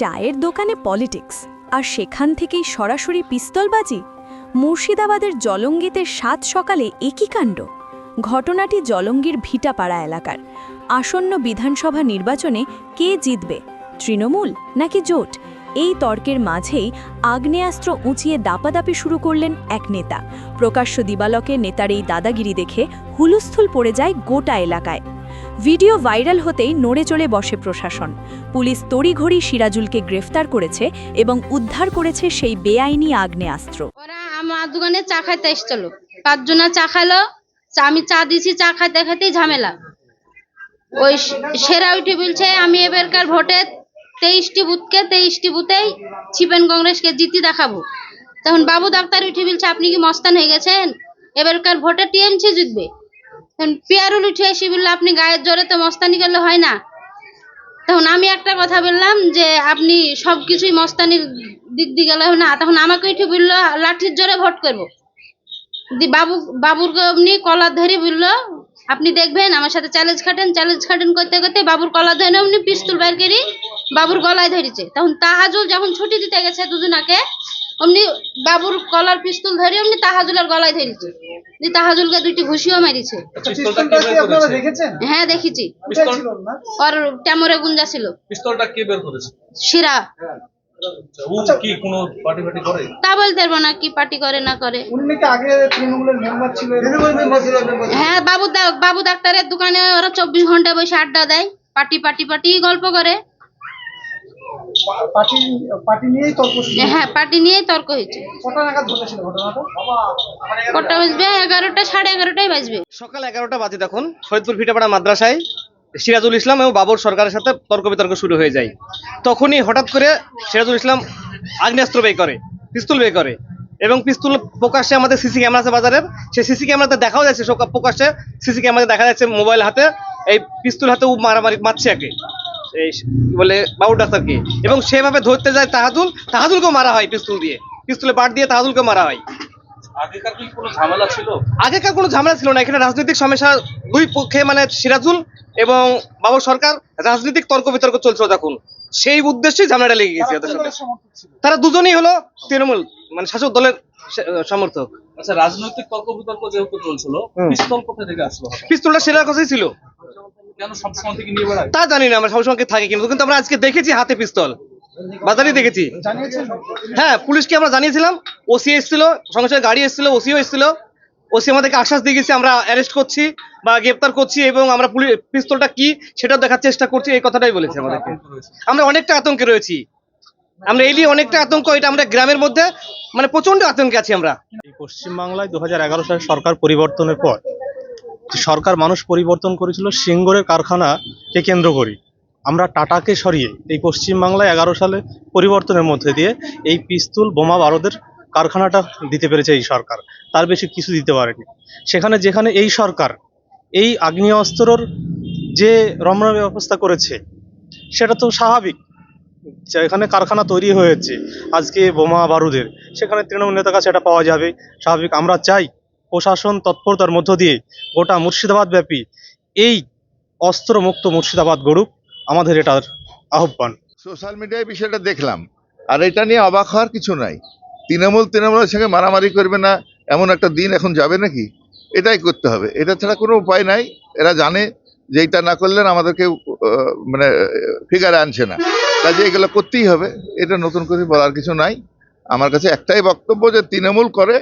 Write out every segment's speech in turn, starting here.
চায়ের দোকানে পলিটিক্স, আর সেখান থেকেই সরাসরি পিস্তলবাজি? মুর্শিদাবাদের জলঙ্গিতের সাত সকালে একই কাণ্ড। ঘটনাটি জলঙ্গির ভিটাপাড়া এলাকার। আসন্ন বিধানসভা নির্বাচনে কে জিতবে? তৃণমূল নাকি জোট? এই তর্কের মাঝেই আগ্নেয়াস্ত্র উঁচিয়ে দাপাদাপি শুরু করলেন এক নেতা। প্রকাশ্য দিবালকে নেতার এই দাদাগিরি দেখে হুলুস্থুল পড়ে যায় গোটা এলাকায়। ভিডিও ভাইরাল হতেই নড়ে চড়ে বসে প্রশাসন। পুলিশ তড়িঘড়ি সিরাজুলকে গ্রেফতার করেছে এবং উদ্ধার করেছে সেই বেআইনি আগ্নেয়াস্ত্র। আমার দোকানে চা খাইতে এসছিল। পাঁচজনা চা খাইলো। আমি চা দিছি, চা খাইতে খাইতেই ঝামেলা। ওই সেরা উঠে বলছে, আমি এবারকার ভোটে তেইশটি বুথকে তেইশটি বুথেই ছিপেন কংগ্রেসকে জিতি দেখাবো। তখন বাবু ডাক্তার উঠে বলছে, আপনি কি মস্তান হয়ে গেছেন? এবারকার ভোটে টিএমসি জিতবে। পিয়ারুল উঠে এসে বলল, আপনি গায়ের জোরে তো মস্তানি গেলে হয় না। তখন আমি একটা কথা বললাম যে, আপনি সবকিছুই মস্তানির দিক দিয়ে গেলে না। তখন আমাকে উঠে বলল, লাঠির জোরে ভোট করব। বাবু বাবুর এমনি কলার ধরে বলল, আপনি দেখবেন, আমার সাথে চ্যালেঞ্জ খাটেন চ্যালেঞ্জ খাটেন করতে করতে বাবুর কলার ধরে এমনি পিস্তল বের করি, বাবুর গলায় ধরেছে। তখন তাহাজুল যখন ছুটি দিতে গেছে দুজনাকে অমনি বাবুর কলার পিস্তল ধরে অমনি তাহাজুলের গলায় ধরেছে। দি তাহাজুলকে দুইটি ঘুষিও মারিছে। পিস্তলটা পিস্তলটা কি আপনারা দেখেছেন? হ্যাঁ দেখেছি। ওর ট্যামরে গুঞ্জা ছিল। পিস্তলটা কে বের করেছে? শিরা। আচ্ছা, ও কি কোনো পার্টি ফার্টি করে? তা বলতে পারব না কি পার্টি করে না করে। উনি নাকি আগে তৃণমূলের মেম্বার ছিল? তৃণমূল মেম্বার ছিল। হ্যাঁ বাবু দা- বাবু ডাক্তারের দোকানে ওরা চব্বিশ ঘণ্টা বসে আড্ডা দেয় পার্টি পার্টি পার্টি গল্প করে। পার্টি পার্টি নিয়েই তর্ক হ্যাঁ পার্টি নিয়েই তর্ক হয়েছে। কটা নাগাদ ঘটেছিল ঘটনাটা? কটা বাজবে? এগারোটা সাড়ে এগারোটাই বাজবে। সকাল এগারোটা বাজে তখন ফরিদপুর ভিটাপাড়া মাদ্রাসায় সিরাজুল ইসলাম এবং বাবর সরকারের সাথে তর্ক বিতর্ক শুরু হয়ে যায়। তখনই হঠাৎ করে সিরাজুল ইসলাম আগ্নেয়াস্ত্র বের করে পিস্তল বের করে এবং পিস্তল প্রকাশ্যে আমাদের সিসি ক্যামেরা আছে বাজারের সেই সিসি ক্যামেরাতে দেখাও যাচ্ছে প্রকাশ্যে সিসি ক্যামেরাতে দেখা যাচ্ছে মোবাইল হাতে এই পিস্তল হাতে ও মারামারি মারছে একে। এই বলে বাবুর ডাক্তারকে এবং সেভাবে ধরতে যায় তাহাদুল তাহাদুলকেও মারা হয় পিস্তল দিয়ে। পিস্তলে বাট দিয়ে তাহাদুলকে মারা হয়। আগেকার কি কোনো ঝামেলা ছিল? আগেকার কোনো ঝামেলা ছিল না। এখানে রাজনৈতিক সমস্যা দুই পক্ষে মানে সিরাজুল এবং বাবু সরকার রাজনৈতিক তর্ক বিতর্ক চলছিল তখন সেই উদ্দেশ্যে ঝামেলাটা লেগে গেছে তারা দুজনেই হলো তৃণমূল মানে শাসক দলের সমর্থক। আচ্ছা রাজনৈতিক তর্ক বিতর্ক যেহেতু চলছিল পিস্তল কোথা থেকে আসলো? পিস্তলটা সেরার কাছেই ছিল। তা জানি না আমরা সবসময় থাকে কিন্তু কিন্তু আমরা আজকে দেখেছি হাতে পিস্তল। বাজারেই দেখেছি। হ্যাঁ পুলিশকে আমরা জানিয়েছিলাম ওসি এসেছিল সঙ্গে সঙ্গে গাড়ি এসেছিল ওসিও এসেছিল। ওসি আমাদেরকে আশ্বাস দিয়ে গেছে আমরা অ্যারেস্ট করছি বা গ্রেপ্তার করছি এবং আমরা পুলিশ পিস্তলটা কি সেটা দেখার চেষ্টা করছি এই কথাটাই বলেছে আমাদেরকে। আমরা অনেকটা আতঙ্কে রয়েছি। আমরা এলি অনেকটা আতঙ্ক এটা আমরা গ্রামের মধ্যে মানে প্রচণ্ড আতঙ্কে আছি আমরা। পশ্চিমবাংলায় দু হাজার এগারো সালে সরকার পরিবর্তনের পর সরকার মানুষ পরিবর্তন করেছিল সিঙ্গরের কারখানাকে কেন্দ্র করি। আমরা টাটাকে সরিয়ে এই পশ্চিমবাংলায় এগারো সালে পরিবর্তনের মধ্যে দিয়ে এই পিস্তুল বোমা বারুদের কারখানাটা দিতে পেরেছে এই সরকার। তার বেশি কিছু দিতে পারেনি। সেখানে যেখানে এই সরকার এই আগ্নেয়াস্ত্রর যে রমনা ব্যবস্থা করেছে, সেটা তো স্বাভাবিক। এখানে কারখানা তৈরি হয়েছে, আজকে বোমা বারুদের, সেখানে তৃণমূল নেতার কাছে এটা পাওয়া যাবে। স্বাভাবিক। আমরা চাই প্রশাসন তৎপরতার মধ্য দিয়ে গোটা মুর্শিদাবাদ ব্যাপী এই অস্ত্রমুক্ত মুর্শিদাবাদ গড়ুক আমাদের এটার আহ্বান। সোশ্যাল মিডিয়ায় বিষয়টা দেখলাম, আর এটা নিয়ে অবাক হওয়ার কিছু নাই। তৃণমূল তৃণমূলের সঙ্গে মারামারি করবে না, এমন একটা দিন এখন যাবে নাকি? এটাই করতে হবে। এটা ছাড়া কোনো উপায় নাই। এরা জানে যে এটা না করলে না আমাদেরকে মানে ফিগারে আনছে না। কাজে এগুলো করতেই হবে। এটা নতুন করে বলার কিছু নাই। আমার কাছে একটাই বক্তব্য যে তৃণমূল করে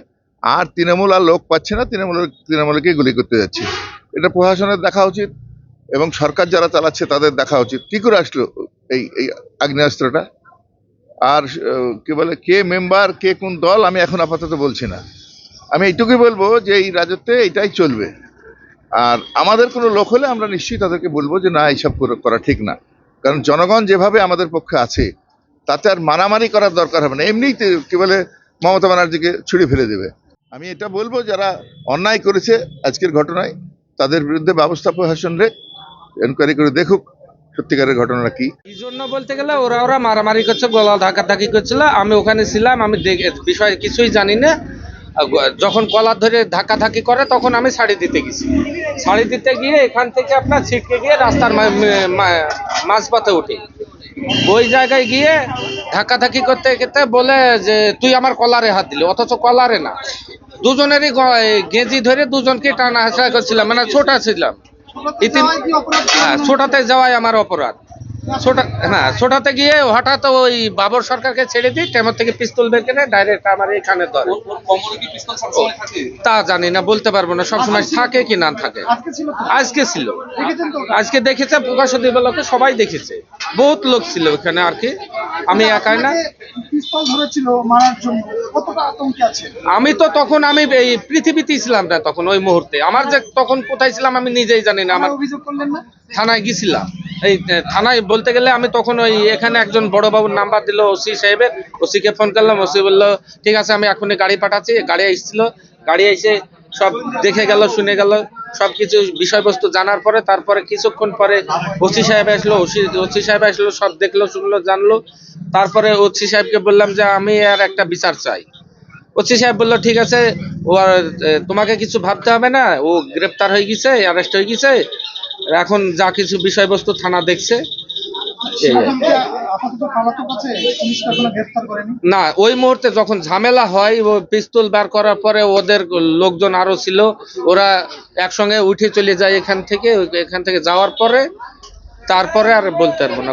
আর তৃণমূল আর লোক পাচ্ছে না তৃণমূলের তৃণমূলকে গুলি করতে যাচ্ছে। এটা প্রশাসনের দেখা উচিত এবং সরকার যারা চালাচ্ছে তাদের দেখা উচিত। কী করে আসলো এই এই আগ্নেয়াস্ত্রটা? আর কি বলে, কে মেম্বার, কে কোন দল, আমি এখন আপাতত বলছি না। আমি এইটুকুই বলব যে এই রাজত্বে এটাই চলবে। আর আমাদের কোনো লোক হলে আমরা নিশ্চয়ই তাদেরকে বলব যে না, এইসব করা ঠিক না। কারণ জনগণ যেভাবে আমাদের পক্ষে আছে, তাতে আর মারামারি করার দরকার হবে না। এমনিই কি বলে, মমতা ব্যানার্জিকে ছুড়ে ফেলে দেবে। আমি এটা বলব, যারা অন্যায় করেছে আজকের ঘটনায়, তাদের বিরুদ্ধে ব্যবস্থা প্রশাসন রে এনকোয়ারি করে দেখুক সত্যিকারের ঘটনাটা কি। এই জন্য বলতে গেলে ওরা ওরা মারামারি করছে, গলা ধাক্কাধাক্কি করছিল। আমি ওখানে ছিলাম, আমি বিষয় কিছুই জানি না। যখন কলার ধরে ধাক্কাধাক্কি করে, তখন আমি শাড়ি দিতে গেছি। শাড়ি দিতে গিয়ে এখান থেকে আপনার ছিটকে গিয়ে রাস্তার মাঝপথে উঠি। ওই জায়গায় গিয়ে ধাক্কাধাক্কি করতে করতে বলে যে তুই আমার কলারে হাত দিলি অথচ কলারে না। দুজনেরই গ- এই গেঞ্জি ধরে দুজনকে টানা হাসা করছিলাম মানে ছোটা ছিলাম? হ্যাঁ ছোটাতে যাওয়াই আমার অপরাধ। ছোটা হ্যাঁ ছোটাতে গিয়ে হঠাৎ ওই বাবর সরকারকে ছেড়ে দিই টেমর থেকে পিস্তল বের করে ডাইরেক্ট আমার এখানে ধরে। ওর ওর কোমরে কি পিস্তল সবসময় থাকে? তা জানি না বলতে পারব না সবসময় থাকে কি না থাকে। আজকে ছিল আজকে দেখেছে প্রকাশ দিবালকে সবাই দেখেছে। বহুত লোক ছিল ওখানে আর কি। আমি একাই না। পিস্তল ধরেছিল মারার জন্য কতটা আতঙ্কে আছে আমি তো তখন আমি এই পৃথিবীতে ছিলাম না তখন ওই মুহূর্তে। আমার যে তখন কোথায় ছিলাম আমি নিজেই জানি না। আমার অভিযোগ করলেন না? থানায় গেছিলাম এই থানায় বলতে গেলে আমি তখন ওই এখানে একজন বড় বাবুর নাম্বার দিল ওসি সাহেবের। ওসিকে ফোন করলাম ওসি বলল ঠিক আছে আমি এখনই গাড়ি পাঠাচ্ছি। গাড়ি এসেছিল। গাড়ি এসে সব দেখে গেল শুনে গেল। সব কিছু বিষয়বস্তু জানার পরে, তারপরে কিছুক্ষণ পরে ওসি সাহেব আসলো, ওসি সাহেব আসলো, সব দেখল, শুনলো, জানলো। তারপরে ওসি সাহেবকে বললাম যে, আমি আর একটা বিচার চাই। ওসি সাহেব বলল, ঠিক আছে, ও আর তোমাকে কিছু ভাবতে হবে না। ও গ্রেপ্তার হয়ে গেছে অ্যারেস্ট হয়ে গেছে। এখন যা কিছু বিষয়বস্তু থানা দেখছে না ওই মুহূর্তে যখন ঝামেলা হয় ও পিস্তল বার করার পরে ওদের লোকজন আরও ছিল ওরা একসঙ্গে উঠে চলে যায় এখান থেকে এখান থেকে যাওয়ার পরে তারপরে আর বলতে পারব না।